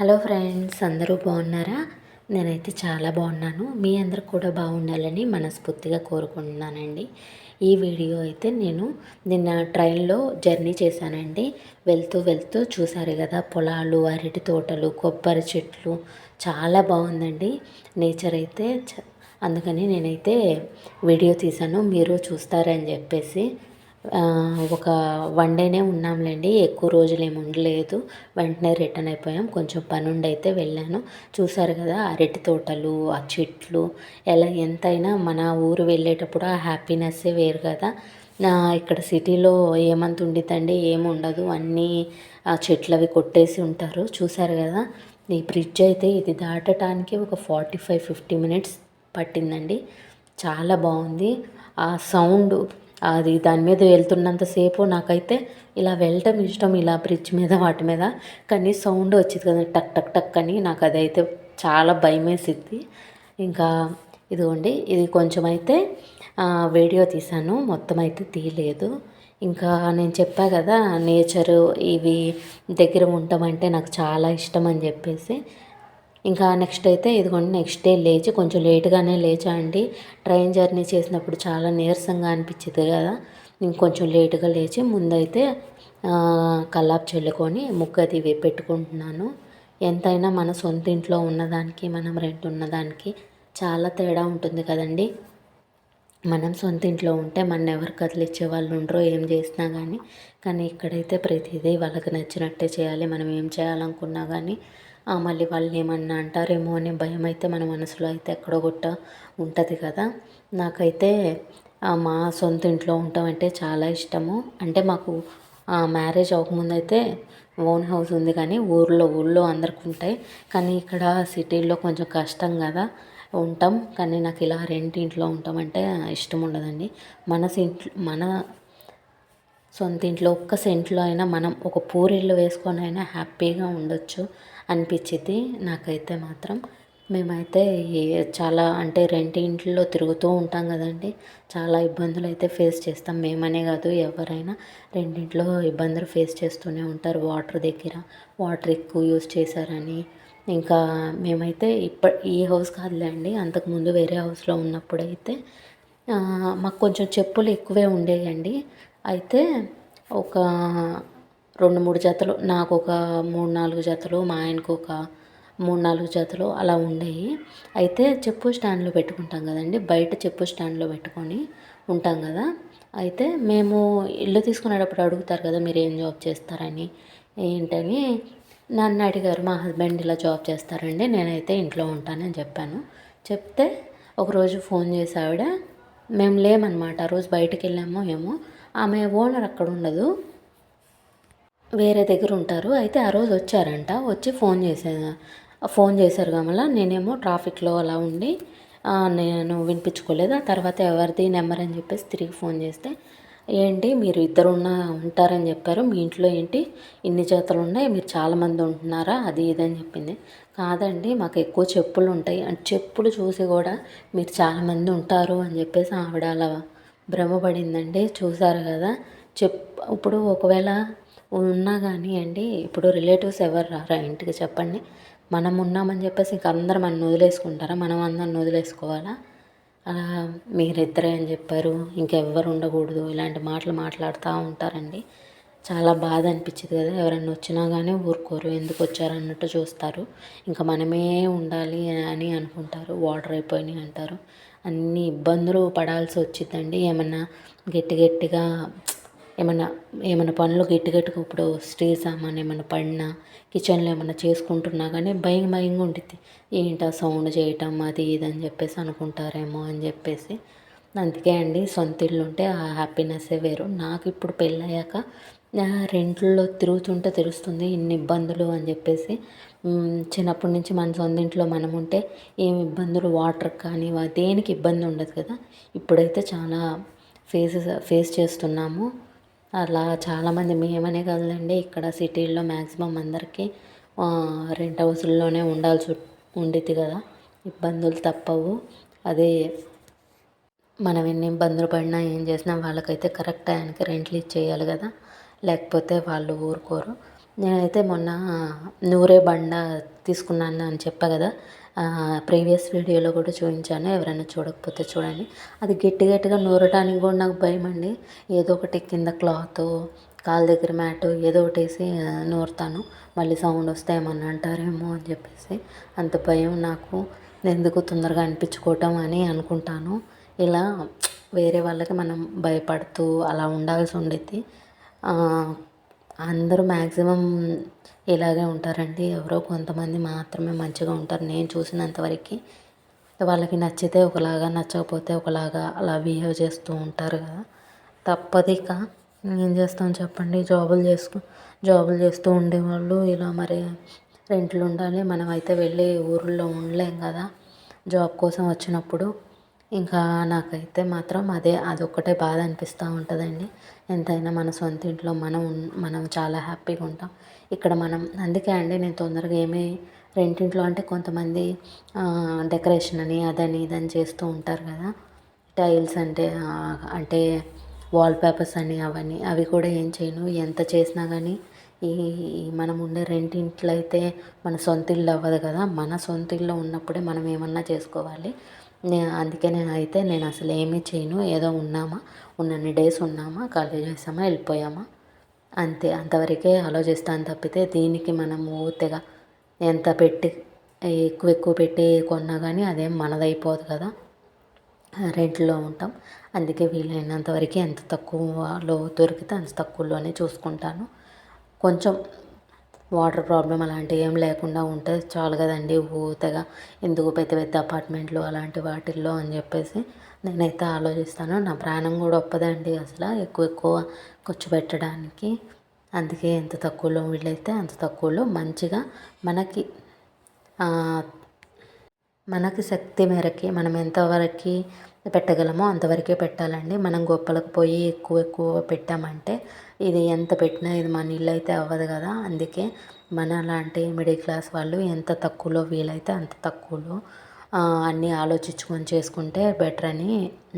Hello friends అందరూ బాగున్నారా? నేనైతే చాలా బాగున్నాను. మీ అందరు కూడా బాగుండాలని మనస్ఫూర్తిగా కోరుకుంటున్నానండి. ఈ వీడియో అయితే నేను నిన్న ట్రైన్లో జర్నీ చేశానండి. వెళ్తూ వెళ్తూ చూసారు కదా పొలాలు అరటి తోటలు కొబ్బరి చెట్లు చాలా బాగుందండి. నేచర్ అయితే అందుకని నేనైతే వీడియో తీశాను. మీరు చూస్తారని చెప్పేసి ఒక వన్ డేనే ఉన్నాంలేండి. ఎక్కువ రోజులు ఏమి ఉండలేదు. వెంటనే రిటర్న్ అయిపోయాం. కొంచెం పని ఉండి అయితే వెళ్ళాను. చూసారు కదా అరటి తోటలు ఆ చెట్లు ఎలా ఎంతైనా మన ఊరు వెళ్ళేటప్పుడు ఆ హ్యాపీనెస్సే వేరు కదా. ఇక్కడ సిటీలో ఏమంత ఉండిద్దండి ఏమి ఉండదు. అన్నీ ఆ చెట్లు అవి కొట్టేసి ఉంటారు. చూసారు కదా ఈ బ్రిడ్జ్ అయితే ఇది దాటడానికి ఒక ఫార్టీ ఫైవ్ ఫిఫ్టీ మినిట్స్ పట్టిందండి. చాలా బాగుంది ఆ సౌండ్ అది దాని మీద వెళ్తున్నంతసేపు నాకైతే ఇలా వెళ్ళటం ఇష్టం ఇలా బ్రిడ్జ్ మీద వాటి మీద. కానీ సౌండ్ వచ్చింది కదా టక్ టక్ టక్ అని నాకు అదైతే చాలా భయం వేసిద్ది ఇంకా ఇదిగోండి ఇది కొంచెం అయితే వీడియో తీశాను. మొత్తం అయితే తీయలేదు. ఇంకా నేను చెప్పా కదా నేచరు ఇవి దగ్గర ఉండటం అంటే నాకు చాలా ఇష్టం అని చెప్పేసి. ఇంకా నెక్స్ట్ అయితే ఇదిగోండి నెక్స్ట్ డే లేచి కొంచెం లేట్గానే లేచా అండి ట్రైన్ జర్నీ చేసినప్పుడు చాలా నీరసంగా అనిపించింది కదా. ఇంకొంచెం లేటుగా లేచి ముందైతే కల్లాపు చల్లుకొని ముగ్గది పెట్టుకుంటున్నాను. ఎంతైనా మన సొంత ఇంట్లో ఉన్నదానికి మనం రెంట్ ఉన్నదానికి చాలా తేడా ఉంటుంది కదండి. మనం సొంత ఇంట్లో ఉంటే మన ఎవరు కదిలిచ్చే వాళ్ళు ఉండరో ఏం చేసినా కానీ కానీ ఇక్కడైతే ప్రతిదీ వాళ్ళకి నచ్చినట్టే చేయాలి. మనం ఏం చేయాలనుకున్నా కానీ మళ్ళీ వాళ్ళు ఏమన్నా అంటారేమో అనే భయం అయితే మన మనసులో అయితే ఎక్కడో గుట్ట ఉంటుంది కదా. నాకైతే మా సొంత ఇంట్లో ఉండటం అంటే చాలా ఇష్టము. అంటే మాకు మ్యారేజ్ అవ్వకముందు అయితే ఓన్ హౌస్ ఉంది కానీ ఊర్లో ఊళ్ళో అందరికి ఉంటాయి. కానీ ఇక్కడ సిటీల్లో కొంచెం కష్టం కదా ఉంటాం. కానీ నాకు ఇలా రెంట్ ఇంట్లో ఉంటాం అంటే ఇష్టం ఉండదండి. మన ఇంట్లో మన సొంత ఇంట్లో ఒక్క సెంట్లో అయినా మనం ఒక పూరిళ్ళు వేసుకొని అయినా హ్యాపీగా ఉండొచ్చు అనిపించింది నాకైతే మాత్రం. మేమైతే చాలా అంటే రెంట్ ఇంట్లో తిరుగుతూ ఉంటాం కదండి. చాలా ఇబ్బందులు అయితే ఫేస్ చేస్తాం. మేమనే కాదు ఎవరైనా రెండింట్లో ఇబ్బందులు ఫేస్ చేస్తూనే ఉంటారు. వాటర్ దగ్గర వాటర్ ఎక్కువ యూజ్ చేశారని. ఇంకా మేమైతే ఇప్ప ఈ హౌస్ కాదులే అండి అంతకుముందు వేరే హౌస్లో ఉన్నప్పుడైతే మాకు కొంచెం చెప్పులు ఎక్కువే ఉండేయండి. అయితే ఒక రెండు మూడు జతలు నాకు ఒక మూడు నాలుగు జతలు మా ఆయనకు ఒక మూడు నాలుగు జతలు అలా ఉండేవి అయితే చెప్పు స్టాండ్లో పెట్టుకుంటాం కదండి బయట చెప్పు స్టాండ్లో పెట్టుకొని ఉంటాం కదా. అయితే మేము ఇల్లు తీసుకునేటప్పుడు అడుగుతారు కదా మీరు ఏం జాబ్ చేస్తారని ఏంటని. నన్ను అడిగారు మా హస్బెండ్ ఇలా జాబ్ చేస్తారండి నేనైతే ఇంట్లో ఉంటానని చెప్పాను. చెప్తే ఒకరోజు ఫోన్ చేసి ఆవిడ మేము లేమన్నమాట ఆ రోజు బయటకు వెళ్ళామో ఏమో ఆమె ఓనర్ అక్కడ ఉండదు వేరే దగ్గర ఉంటారు. అయితే ఆ రోజు వచ్చారంట. వచ్చి ఫోన్ చేసే ఫోన్ చేశారు కమల. నేనేమో ట్రాఫిక్లో అలా ఉండి నేను వినిపించుకోలేదు. ఆ తర్వాత ఎవరిది నెంబర్ అని చెప్పేసి తిరిగి ఫోన్ చేస్తే ఏంటి మీరు ఇద్దరు ఉన్న ఉంటారని చెప్పారు. మీ ఇంట్లో ఏంటి? ఇన్ని చేతలు ఉన్నాయి. మీరు చాలామంది ఉంటున్నారా? అది ఇది అని చెప్పింది. కాదండి మాకు ఎక్కువ చెప్పులు ఉంటాయి. అంటే చెప్పులు చూసి కూడా మీరు చాలామంది ఉంటారు అని చెప్పేసి ఆవిడ అలా భ్రమపడిందండి. చూసారు కదా. చెప్ ఇప్పుడు ఒకవేళ ఉన్నా కానీ అండి ఇప్పుడు రిలేటివ్స్ ఎవరు రారా ఇంటికి చెప్పండి. మనం ఉన్నామని చెప్పేసి ఇంక అందరు మనం వదిలేసుకుంటారా? మనం అందరిని వదిలేసుకోవాలా? అలా మీరిద్దరే అని చెప్పారు. ఇంకెవ్వరు ఉండకూడదు. ఇలాంటి మాటలు మాట్లాడుతూ ఉంటారండి. చాలా బాధ అనిపించింది కదా. ఎవరైనా వచ్చినా కానీ ఊరుకోరు. ఎందుకు వచ్చారు అన్నట్టు చూస్తారు. ఇంకా మనమే ఉండాలి అని అనుకుంటారు. వాటర్ అయిపోయినాయి అంటారు. అన్ని ఇబ్బందులు పడాల్సి వచ్చిందండి ఏమన్నా గట్టి గట్టిగా ఏమన్నా ఏమైనా పనులు గట్టి గట్టిగా ఇప్పుడు స్టీల్ సామాన్ ఏమైనా పడినా కిచెన్లో ఏమైనా చేసుకుంటున్నా కానీ భయం భయంగా ఉంటుంది ఏంటా సౌండ్ చేయటం? అది ఇది అని చెప్పేసి అనుకుంటారేమో అని చెప్పేసి. అందుకే అండి సొంత ఇల్లు ఉంటే ఆ హ్యాపీనెస్సే వేరు. నాకు ఇప్పుడు పెళ్ళయ్యాక రెంట్లో తిరుగుతుంటే తెలుస్తుంది ఇన్ని ఇబ్బందులు అని చెప్పేసి. చిన్నప్పటి నుంచి మన సొంత ఇంట్లో మనం ఉంటే ఏం ఇబ్బందులు వాటర్ కానీ దేనికి ఇబ్బంది ఉండదు కదా. ఇప్పుడైతే చాలా ఫేస్ ఫేస్ చేస్తున్నాము. అలా చాలామంది మేమనే కదండి ఇక్కడ సిటీల్లో మ్యాక్సిమం అందరికీ రెంట్ హౌసుల్లోనే ఉండాల్సి ఉండిద్ది కదా. ఇబ్బందులు తప్పవు. అదే మనం ఎన్ని ఇబ్బందులు పడినా ఏం చేసినా వాళ్ళకైతే కరెక్ట్ టైంకి రెంట్లు ఇచ్చేయాలి కదా. లేకపోతే వాళ్ళు ఊరుకోరు. నేనైతే మొన్న నూరే బండ తీసుకున్నాను అని చెప్పా కదా. ప్రీవియస్ వీడియోలో కూడా చూపించాను. ఎవరైనా చూడకపోతే చూడండి. అది గట్టి గట్టిగా నూరటానికి కూడా నాకు భయం అండి. ఏదో ఒకటి కింద క్లాత్ కాలు దగ్గర మ్యాట్ ఏదో ఒకటి వేసి నూరుతాను. మళ్ళీ సౌండ్ వస్తే ఏమన్నా అంటారేమో అని చెప్పేసి. అంత భయం నాకు. ఎందుకు తొందరగా అనిపించుకోవటం అని అనుకుంటాను. ఇలా వేరే వాళ్ళకి మనం భయపడుతూ అలా ఉండాల్సి ఉండేది. అందరూ మ్యాక్సిమం ఇలాగే ఉంటారండి. ఎవరో కొంతమంది మాత్రమే మంచిగా ఉంటారు. నేను చూసినంతవరకు వాళ్ళకి నచ్చితే ఒకలాగా నచ్చకపోతే ఒకలాగా అలా బిహేవ్ చేస్తూ ఉంటారు కదా. తప్పదిక ఇక. ఏం చేస్తాం చెప్పండి? జాబులు చేసుకు జాబులు చేస్తూ ఉండేవాళ్ళు ఇలా మరి రెంట్లు ఉండాలి. మనమైతే వెళ్ళి ఊర్లో ఉండలేం కదా. జాబ్ కోసం వచ్చినప్పుడు ఇంకా నాకైతే మాత్రం అదే అదొక్కటే బాధ అనిపిస్తూ ఉంటుందండి. ఎంతైనా మన సొంత ఇంట్లో మనం మనం చాలా హ్యాపీగా ఉంటాం. ఇక్కడ మనం అందుకే అండి నేను తొందరగా ఏమీ రెంటింట్లో అంటే కొంతమంది డెకరేషన్ అని అదని ఇదని చేస్తూ ఉంటారు కదా. టైల్స్ అంటే అంటే వాల్ పేపర్స్ అని అవన్నీ అవి కూడా ఏం చేయను. ఎంత చేసినా కానీ ఈ మనం ఉండే రెంటింట్లో అయితే మన సొంత ఇల్లు అవ్వదు కదా. మన సొంత ఇల్లు ఉన్నప్పుడే మనం ఏమన్నా చేసుకోవాలి. అందుకే నేను అయితే నేను అసలు ఏమీ చేయను. ఏదో ఉన్నామా ఉన్నన్ని డేస్ ఉన్నామా కాలేజ్ చేసామా వెళ్ళిపోయామా? అంతే. అంతవరకే ఆలోచిస్తాను తప్పితే దీనికి మనము తెగ ఎంత పెట్టి ఎక్కువ ఎక్కువ పెట్టి కొన్నా కానీ అదేం మనదైపోదు కదా. రెంట్లో ఉంటాం. అందుకే వీలైనంత వరకు ఎంత తక్కువలో దొరికితే అంత తక్కువలోనే చూసుకుంటాను. కొంచెం వాటర్ ప్రాబ్లం అలాంటివి ఏం లేకుండా ఉంటే చాలు కదండి ఊతగా. ఎందుకు పెద్ద పెద్ద అపార్ట్మెంట్లు అలాంటి వాటిల్లో అని చెప్పేసి నేనైతే ఆలోచిస్తాను. నా ప్రాణం కూడా ఒప్పదండి అసలు. ఎక్కువ ఎక్కువ ఖర్చు పెట్టడానికి. అందుకే ఎంత తక్కువలో వీలైతే అంత తక్కువలో మంచిగా మనకి మనకి శక్తి మేరకి మనం ఎంతవరకు పెట్టగలమో అంతవరకే పెట్టాలండి. మనం గొప్పలకు పోయి ఎక్కువ ఎక్కువ పెట్టామంటే ఇది ఎంత పెట్టినా ఇది మన ఇల్లు అయితే అవ్వదు కదా. అందుకే మన లాంటి మిడిల్ క్లాస్ వాళ్ళు ఎంత తక్కువలో వీలైతే అంత తక్కువలో అన్నీ ఆలోచించుకొని చేసుకుంటే బెటర్ అని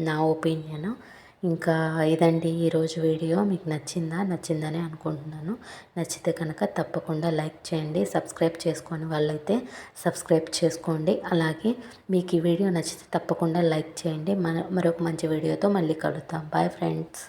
నా ఒపీనియన్. ఇంకా ఇదండి ఈరోజు వీడియో. మీకు నచ్చిందా? నచ్చిందని అనుకుంటున్నాను. నచ్చితే కనుక తప్పకుండా లైక్ చేయండి సబ్స్క్రైబ్ చేసుకొని వాళ్ళైతే సబ్స్క్రైబ్ చేసుకోండి. అలాగే మీకు ఈ వీడియో నచ్చితే తప్పకుండా లైక్ చేయండి. మన మరొక మంచి వీడియోతో మళ్ళీ కలుద్దాం. Bye friends.